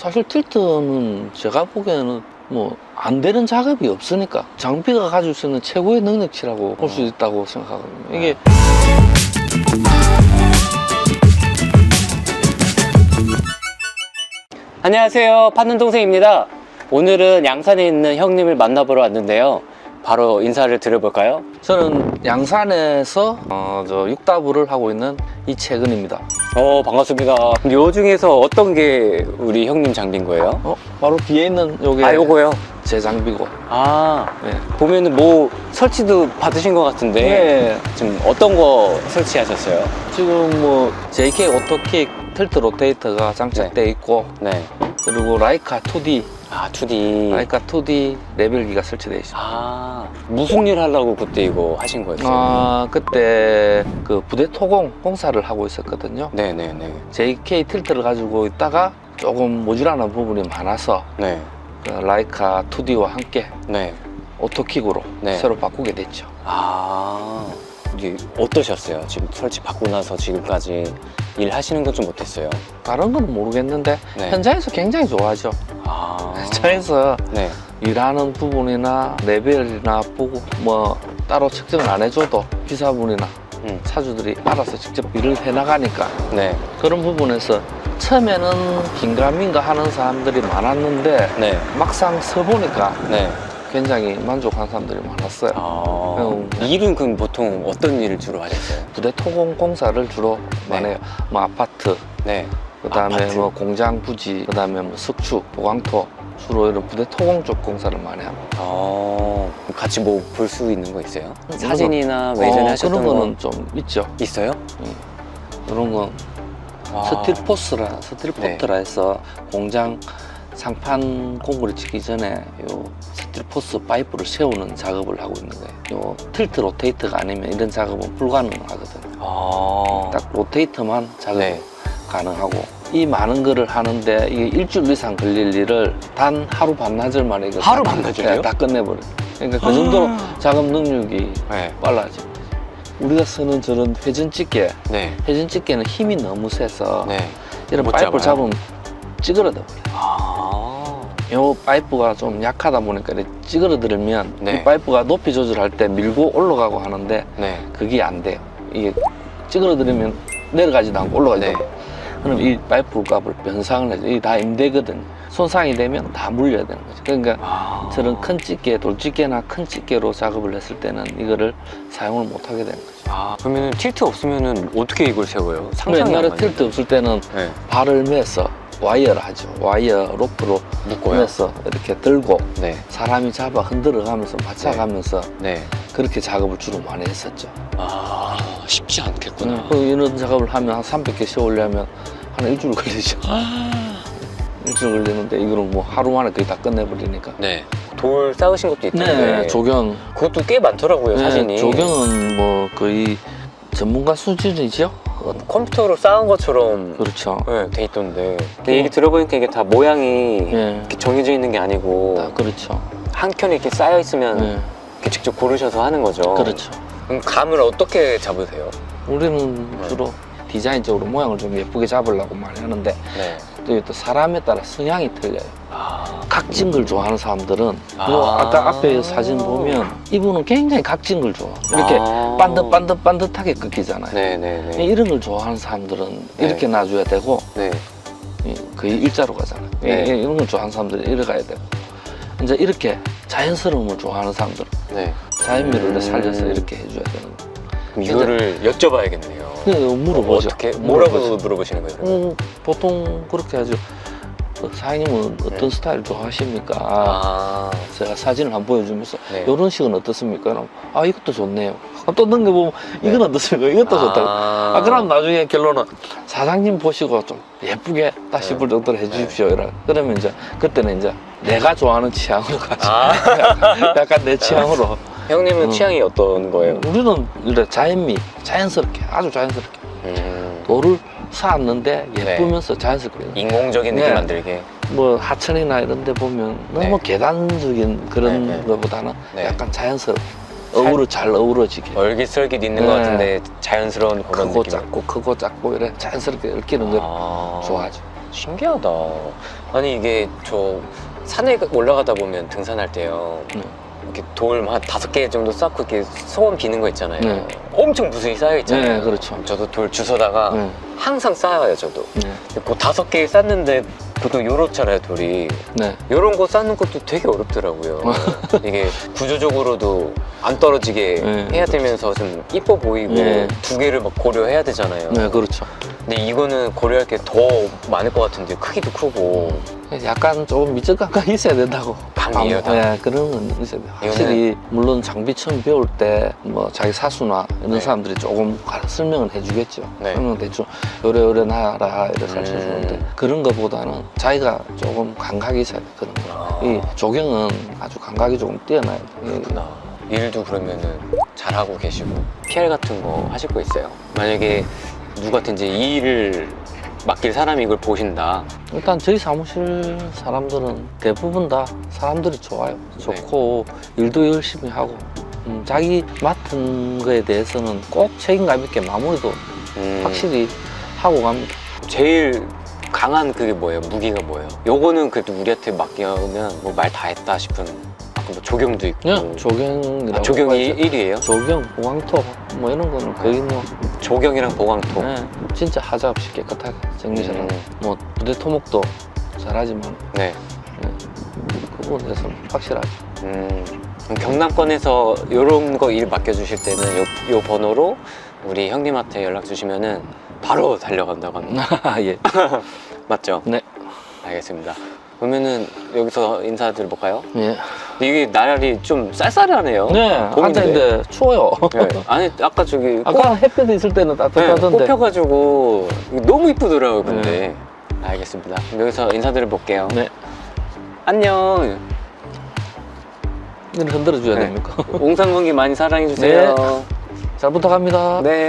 사실 틸트는 제가 보기에는 뭐 안 되는 작업이 없으니까 장비가 가지고 있는 최고의 능력치라고 볼 수 있다고 생각하거든요. 이게 안녕하세요. 파는 동생입니다. 오늘은 양산에 있는 형님을 만나보러 왔는데요. 바로 인사를 드려볼까요? 저는 양산에서 어, 저 육다부를 하고 있는 이채근입니다. 어, 반갑습니다. 근데 요 중에서 어떤 게 우리 형님 장비인 거예요? 어, 바로 뒤에 있는 요게 아, 요거요? 제 장비고. 아, 네. 보면은 뭐 설치도 받으신 것 같은데 네. 지금 어떤 거 설치하셨어요? 지금 뭐 JK 오토킥 틸트 로테이터가 장착돼 있고 네. 그리고 라이카 2D, 아, 2D. 라이카 2D 레벨기가 설치돼 있습니다. 아, 무슨 일 하려고 그때 이거 하신 거였어요? 아 그때 그 부대 토공 공사를 하고 있었거든요. 네네네. JK 틸트를 가지고 있다가 조금 모자라는 부분이 많아서 네. 그 라이카 2D와 함께 네. 오토킥으로 네. 새로 바꾸게 됐죠. 아, 이게 어떠셨어요? 지금 설치 받고 나서 지금까지 일 하시는 건 좀 어땠어요? 다른 건 모르겠는데 네. 현장에서 굉장히 좋아하죠. 아, 현장에서 네. 일하는 부분이나 레벨이나 보고 뭐 따로 측정을 안 해줘도 기사분이나 음. 차주들이 알아서 직접 일을 해나가니까 네. 그런 부분에서 처음에는 긴가민가 하는 사람들이 많았는데 네. 막상 서보니까 네. 굉장히 만족한 사람들이 많았어요. 아, 음. 일은 그럼 보통 어떤 일을 주로 하셨어요? 부대 토공 공사를 주로 네. 많이 해요. 뭐 아파트, 네. 그다음에 아파트. 뭐 공장 부지, 그다음에 뭐 석축, 보강토 주로 이런 부대 토공 쪽 공사를 많이 합니다. 어, 같이 뭐 볼 수 있는 거 있어요? 그런 사진이나 뭐 예전에 어, 하셨던 그런 거 거는 좀 있죠. 있어요? 이런 건 아. 스틸포스라 스틸포트라 네. 해서 공장 상판 공구를 치기 전에 요 스틸포스 파이프를 세우는 작업을 하고 있는 거예요. 요 틸트 로테이터가 아니면 이런 작업은 불가능하거든요. 아. 딱 로테이터만 작업이 네. 가능하고 이 많은 거를 하는데 이게 일주일 이상 걸릴 일을 단 하루 반나절 만에 이거 하루 다- 반나절이요? 네, 다 끝내버려. 그러니까 그 정도로 작업 능력이 네. 빨라집니다. 우리가 쓰는 저런 회전집게, 네. 회전집게는 힘이 너무 세서 네. 이런 못 파이프를? 잡으면 찌그러져 버려. 아. 요 파이프가 좀 약하다 보니까 이렇게 찌그러들면 네. 이 파이프가 높이 조절할 때 밀고 올라가고 하는데 네. 그게 안 돼요. 이게 찌그러들면 내려가지도 않고 올라가지도 네. 않고. 그럼 이 파이프 값을 변상을 해줘. 이게 다 임대거든. 손상이 되면 다 물려야 되는 거죠. 그러니까 아. 저런 큰 집게, 돌집게나 큰 집게로 작업을 했을 때는 이거를 사용을 못 하게 되는 거죠. 아, 그러면 틸트 없으면은 어떻게 이걸 세워요? 상상이 옛날에 안 가네요. 틸트 없을 때는 네. 발을 매서 와이어를 하죠. 와이어 로프로? 매서 이렇게 들고 네. 사람이 잡아 흔들어 가면서 맞춰가면서 네. 그렇게 작업을 주로 많이 했었죠. 아, 쉽지 않겠구나. 그 이런 작업을 하면 한 300개 세우려면 한 일주일 걸리죠. 아. 일주일 걸리는데 이거는 뭐 하루 만에 거의 다 끝내버리니까. 네. 돌 쌓으신 것도 있던데. 네, 조경. 그것도 꽤 많더라고요, 네, 사진이. 조경은 뭐 거의 전문가 수준이죠. 어, 컴퓨터로 쌓은 것처럼 그렇죠. 네, 돼 있던데. 근데 얘기 들어보니까 이게 다 모양이 예, 이렇게 정해져 있는 게 아니고 다 그렇죠. 한 켠에 이렇게 쌓여 있으면 네, 이렇게 직접 고르셔서 하는 거죠. 그렇죠. 그럼 감을 어떻게 잡으세요? 우리는 주로 디자인적으로 모양을 좀 예쁘게 잡으려고 많이 하는데 네. 또, 또 사람에 따라 성향이 틀려요. 아, 각진 걸 좋아하는 사람들은 아. 뭐 아까 앞에 사진 보면 이분은 굉장히 각진 걸 좋아. 이렇게 아. 반듯반듯 반듯하게 꺾이잖아요. 네네네. 이런 걸 좋아하는 사람들은 네. 이렇게 놔줘야 되고 네. 이- 거의 일자로 가잖아요. 네. 이- 이런 걸 좋아하는 사람들은 이래 가야 되고 이제 이렇게 자연스러움을 좋아하는 사람들은 네. 자연미를 음. 살려서 이렇게 해줘야 되는 거. 그럼 이거를 여쭤봐야겠네요. 그래서 물어보죠. 어떻게 뭐라고 물어보죠. 물어보시는 거예요? 그러면? 음, 보통 그렇게 하죠. 어, 사장님은 어떤 네. 스타일 좋아하십니까? 아, 제가 사진을 한번 보여주면서 네. 이런 식은 어떻습니까? 그럼 아 이것도 좋네요. 또 넘겨보면 이건 네. 어떻습니까? 이것도 좋다고. 아, 아, 그럼 나중에 결론은 사장님 보시고 좀 예쁘게 딱 네. 싶을 정도로 해주십시오. 이러. 그러면 이제 그때는 이제 내가 좋아하는 취향으로 가지. 아. 약간 내 취향으로. 형님은 음. 취향이 어떤 거예요? 우리는 이래 자연미, 자연스럽게, 아주 자연스럽게. 음, 돌을 쌓았는데 예쁘면서 자연스럽게. 인공적인 느낌 네. 만들게. 뭐 하천이나 이런 데 보면 너무 네. 계단적인 그런 네, 네. 것보다는 네. 약간 자연스럽게 어우러 잘 어우러지게. 얼깃설깃 있는 것 네. 같은데 자연스러운 그런 크고 느낌. 작고 크고 작고 이래 자연스럽게 얽히는 걸 아. 좋아하죠. 신기하다. 아니 이게 저 산에 올라가다 보면 등산할 때요. 네. 이렇게 돌 한 다섯 개 정도 쌓고 이렇게 소원 비는 거 있잖아요. 네. 엄청 무수히 쌓여 있잖아요. 네, 그렇죠. 저도 돌 주워다가 네. 항상 쌓아요, 저도. 네. 그 다섯 개 쌓는데 보통 요렇잖아요, 돌이. 네. 요런 거 쌓는 것도 되게 어렵더라고요. 이게 구조적으로도 안 떨어지게 네. 해야 되면서 좀 이뻐 보이고 네. 두 개를 막 고려해야 되잖아요. 네, 그렇죠. 근데 이거는 고려할 게 더 많을 것 같은데 크기도 크고 약간 조금 미적 감각이 있어야 된다고. 감이에요, 다. 네, 그런 건 있어야 돼요. 확실히 물론 장비 처음 배울 때 뭐 자기 사수나 이런 네. 사람들이 조금 가- 설명을 해주겠죠. 네. 설명 대충 요래 요래 나라 이래 가르쳐 음. 주는데 그런 것보다는 자기가 조금 감각이 있어야 돼 그런 거. 아. 이 조경은 아주 감각이 조금 뛰어나야 돼. 그렇구나. 일도 그러면은 잘하고 계시고 PR 같은 거 하실 거 있어요? 만약에 누구한테 이 일을 맡길 사람이 이걸 보신다. 일단 저희 사무실 사람들은 대부분 다 사람들이 좋아요. 좋고 일도 열심히 하고 음, 자기 맡은 거에 대해서는 꼭 책임감 있게 마무리도 음, 확실히 하고 갑니다. 제일 강한 그게 뭐예요? 무기가 뭐예요? 요거는 그래도 우리한테 맡기면 뭐 말 다 했다 싶은 뭐 조경도 있고 그냥 조경이라고 아, 조경이 하죠. 1위예요? 조경, 보강토 뭐 이런 거는 거의 뭐 조경이랑 보강토 네, 진짜 하자 없이 깨끗하게 정리 잘하고 음, 뭐 부대 토목도 잘하지만 네. 그 부분에서는 확실하죠. 음, 그럼 경남권에서 이런 거 일 맡겨주실 때는 요, 요 번호로 우리 형님한테 연락 주시면은 바로 달려간다고 합니다. 예. 맞죠? 네. 알겠습니다. 그러면은 여기서 인사드려볼까요? 예. 이게 날이 좀 쌀쌀하네요. 네. 앉아있는데 추워요. 네. 아니 아까 저기 꽃, 아까 햇볕 있을 때는 네, 따뜻하던데. 꽃 펴가지고 너무 이쁘더라고요. 근데 알겠습니다. 그럼 여기서 인사드려 볼게요. 네. 안녕. 흔들어 줘야 네. 됩니까? 옹상분기 많이 사랑해 주세요. 잘 부탁합니다. 네.